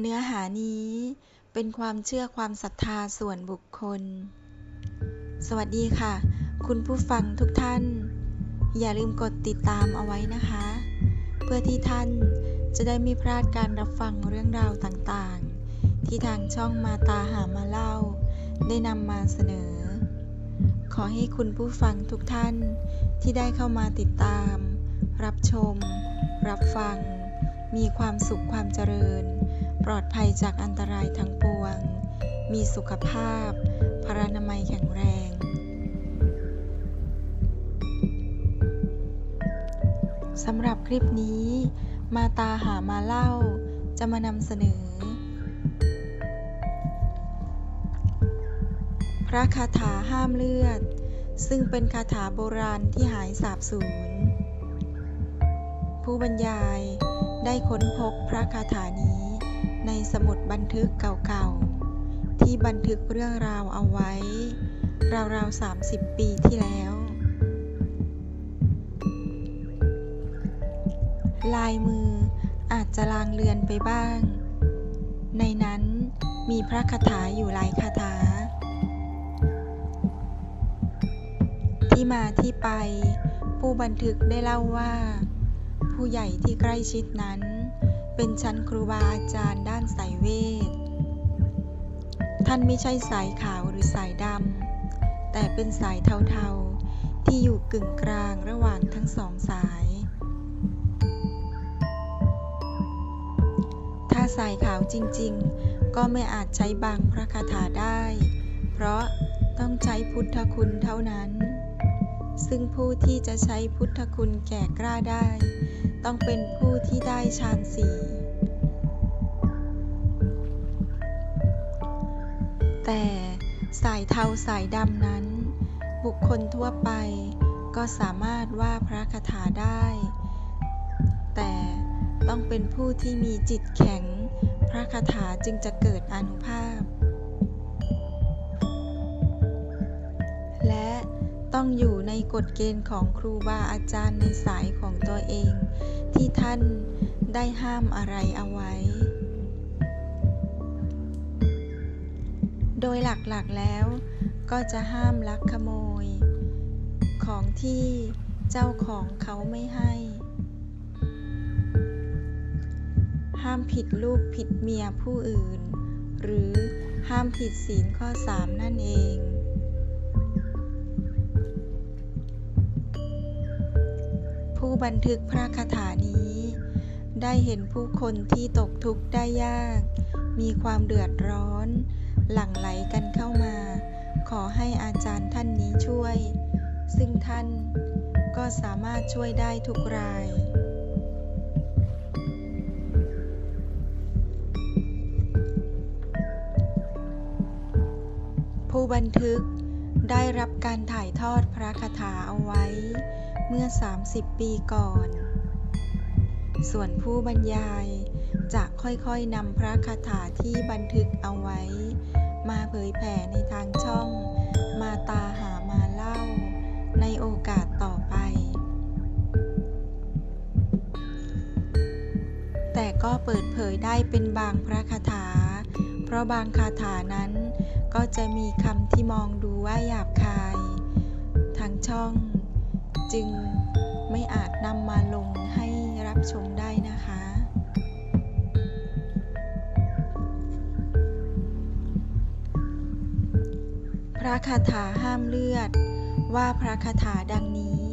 เนื้อหานี้เป็นความเชื่อความศรัทธาส่วนบุคคล สวัสดีค่ะ คุณผู้ฟังทุกท่าน อย่าลืมกดติดตามเอาไว้นะคะ เพื่อที่ท่านจะได้ไม่พลาดการรับฟังเรื่องราวต่างๆ ที่ทางช่องมาตาหามาเล่า ได้นำมาเสนอ ขอให้คุณผู้ฟังทุกท่านที่ได้เข้ามาติดตาม รับชม รับฟัง มีความสุขความเจริญ ปลอดภัยจากอันตรายทั้งปวง มีสุขภาพ พรรณนามัยแข็งแรง สำหรับคลิปนี้ มาตาหามาเล่า จะมานำเสนอ พระคาถาห้ามเลือด ซึ่งเป็นคาถาโบราณที่หายสาบสูญ ผู้บรรยายได้ค้นพบพระคาถานี้ ในสมุดบันทึกเก่าๆ ที่บันทึกเรื่องราวเอาไว้ ราวๆ 30 ปีที่แล้ว ลายมืออาจจะลางเลือนไปบ้าง ในนั้นมีพระคาถาอยู่หลายคาถา ที่มาที่ไป ผู้บันทึกได้เล่าว่า ผู้ใหญ่ที่ใกล้ชิดนั้น เป็นชั้นครูบาอาจารย์ด้านสายเวท ท่านไม่ใช่สายขาวหรือสายดำ แต่เป็นสายเทาๆ ที่อยู่กึ่งกลางระหว่างทั้งสองสาย ถ้าสายขาวจริงๆ ก็ไม่อาจใช้บางพระคาถาได้ เพราะต้องใช้พุทธคุณเท่านั้น ซึ่งผู้ที่จะใช้พุทธคุณแก่กล้าได้ ต้องเป็นผู้ที่ได้ฌานสี่แต่สายเทาสายดำนั้น บุคคลทั่วไปก็สามารถว่าพระคาถาได้ แต่ต้องเป็นผู้ที่มีจิตแข็ง พระคาถาจึงจะเกิดอนุภาพ และต้องอยู่ในกฎเกณฑ์ของครูบาอาจารย์ในสายของตัวเองานได้ห้ามอะไรเอาไว้ โดยหลักๆแล้วก็จะห้ามลักขโมย ของที่เจ้าของเขาไม่ให้ ห้ามผิดลูกผิดเมียผู้อื่น หรือห้ามผิดศีลข้อสามนั่นเอง ผู้บันทึกพระคาถานี้ ได้เห็นผู้คนที่ตกทุกข์ได้ยาก มีความเดือดร้อน หลั่งไหลกันเข้ามา ขอให้อาจารย์ท่านนี้ช่วย ซึ่งท่านก็สามารถช่วยได้ทุกรายผู้บันทึก ได้รับการถ่ายทอดพระคาถาเอาไว้ เมื่อ 30 ปีก่อน ส่วนผู้บรรยายจะค่อยๆนำพระคาถาที่บันทึกเอาไว้ มาเผยแผ่ในทางช่องมาตาหามาเล่า ในโอกาสต่อไป แต่ก็เปิดเผยได้เป็นบางพระคาถา เพราะบางคาถานั้น ก็จะมีคำที่มองดูว่าหยาบคาย ทางช่องจึงไม่อาจนำมาลงให้รับชมได้นะคะ พระคาถาห้ามเลือดว่าพระคาถาดังนี้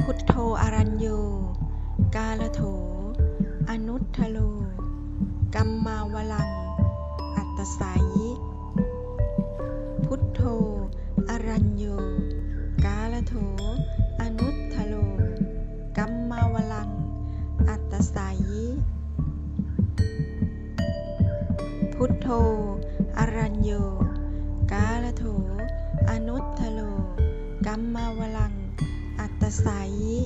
พุทโธอรัญโย กาลโถ อนุทโล กัมมาวลัง อัตตสายิ พุทโธ อรัญโย กาลโถ อนุทโล กัมมาวลัง อัตตสายิ พุทโธ อรัญโย กาลโถ อนุทโล กัมมาวลัง อัตตสายิ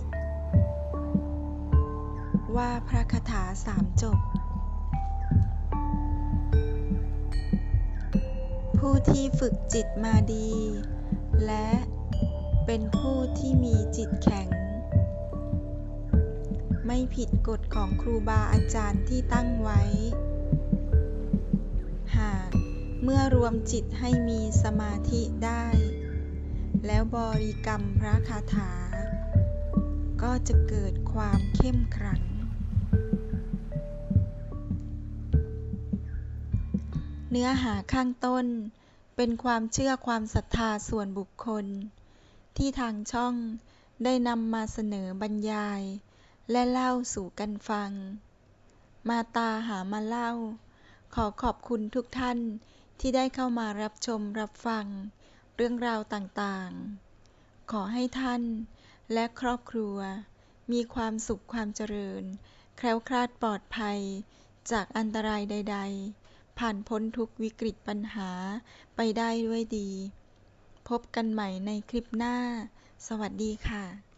ว่าพระคาถาสามจบ ผู้ที่ฝึกจิตมาดี และเป็นผู้ที่มีจิตแข็ง ไม่ผิดกฎของครูบาอาจารย์ที่ตั้งไว้ หากเมื่อรวมจิตให้มีสมาธิได้ แล้วบริกรรมพระคาถา ก็จะเกิดความเข้มขลัง เนื้อหาข้างต้น เป็นความเชื่อความศรัทธาส่วนบุคคล ที่ทางช่องได้นำมาเสนอบรรยาย และเล่าสู่กันฟัง มาตาหามาเล่า ขอขอบคุณทุกท่านที่ได้เข้ามารับชมรับฟัง เรื่องราวต่างๆ ขอให้ท่านและครอบครัว มีความสุขความเจริญ แคล้วคลาดปลอดภัยจากอันตรายใด ๆ ผ่านพ้นทุกวิกฤตปัญหาไปได้ด้วยดี พบกันใหม่ในคลิปหน้า สวัสดีค่ะ